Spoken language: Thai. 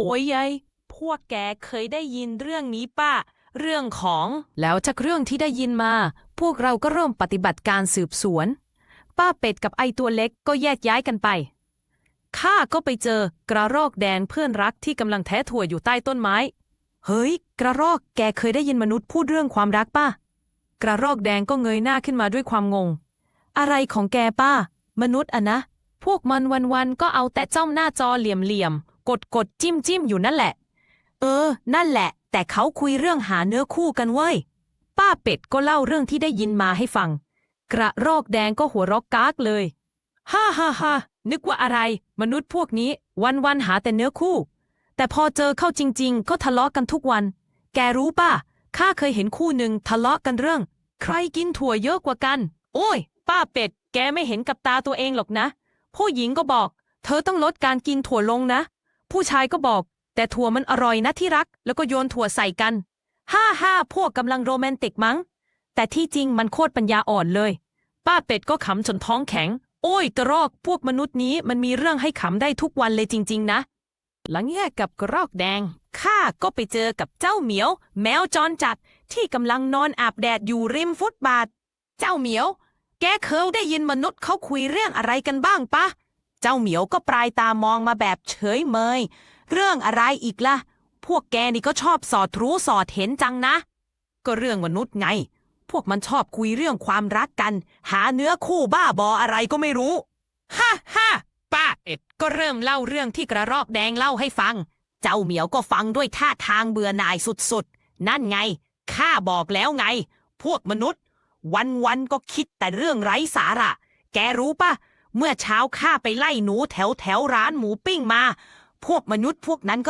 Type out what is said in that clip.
โอ้ยยายพวกแกเคยได้ยินเรื่องนี้ป้าเรื่องของ แล้วจากเรื่องที่ได้ยินมา พวกเราก็เริ่มปฏิบัติการสืบสวน ป้าเป็ดกับไอตัวเล็กก็แยกย้ายกันไป ข้าก็ไปเจอกระรอกแดงเพื่อนรักที่กำลังแท้ถั่วอยู่ใต้ต้นไม้ เฮ้ย กระรอกแกเคยได้ยินมนุษย์พูดเรื่องความรักป้ากระรอกแดงก็เงยหน้าขึ้นมาด้วยความงง อะไรของแกป้า มนุษย์อะนะ พวกมันวันๆก็เอาแต่จ้องหน้าจอเหลี่ยมๆ กดกดจิ้มจิ้มอยู่นั่นแหละ เออ นั่นแหละ แต่เขาคุยเรื่องหาเนื้อคู่กันเว้ย ป้าเป็ดก็เล่าเรื่องที่ได้ยินมาให้ฟัง กระรอกแดงก็หัวเรอกกากเลย ฮ่าฮ่าฮ่านึกว่าอะไร มนุษย์พวกนี้วันๆหาแต่เนื้อคู่ แต่พอเจอเข้าจริง ๆ ก็ทะเลาะกันทุกวัน แกรู้ป่ะข้าเคยเห็นคู่หนึ่งทะเลาะกันเรื่อง ใครกินถั่วเยอะกว่ากัน โอ้ย ป้าเป็ด แกไม่เห็นกับตาตัวเองหรอกนะ ผู้หญิงก็บอก เธอต้องลดการกินถั่วลงนะ ผู้ชายก็บอก แต่ถั่วมันอร่อยนะที่รัก แล้วก็โยนถั่วใส่กันฮ่าฮ่าพวกกำลังโรแมนติกมั้ง แต่ที่จริงมันโคตรปัญญาอ่อนเลย ป้าเป็ดก็ขำจนท้องแข็ง โอ้ยกระรอกพวกมนุษย์นี้มันมีเรื่องให้ขำได้ทุกวันเลยจริง ๆ นะ หลังแยกกับกระรอกแดงข้าก็ไปเจอกับเจ้าเหมียว แมวจรจัดที่กำลังนอนอาบแดดอยู่ริมฟุตบาท เจ้าเหมียว แกเคยได้ยินมนุษย์เขาคุยเรื่องอะไรกันบ้างปะ เจ้าเหมียวก็ปลายตามองมาแบบเฉยเมย เรื่องอะไรอีกล่ะ พวกแกนี่ก็ชอบสอดรู้สอดเห็นจังนะ ก็เรื่องมนุษย์ไง พวกมันชอบคุยเรื่องความรักกัน หาเนื้อคู่บ้าบออะไรก็ไม่รู้ ฮ่าฮ่าป้าเอ็ดก็เริ่มเล่าเรื่องที่กระรอกแดงเล่าให้ฟัง เจ้าเหมียวก็ฟังด้วยท่าทางเบื่อหน่ายสุดๆ นั่นไง ข้าบอกแล้วไง พวกมนุษย์ วันๆก็คิดแต่เรื่องไร้สาระ แกรู้ปะ เมื่อเช้าข้าไปไล่หนูแถวแถวร้านหมูปิ้งมา พวกมนุษย์พวกนั้นก็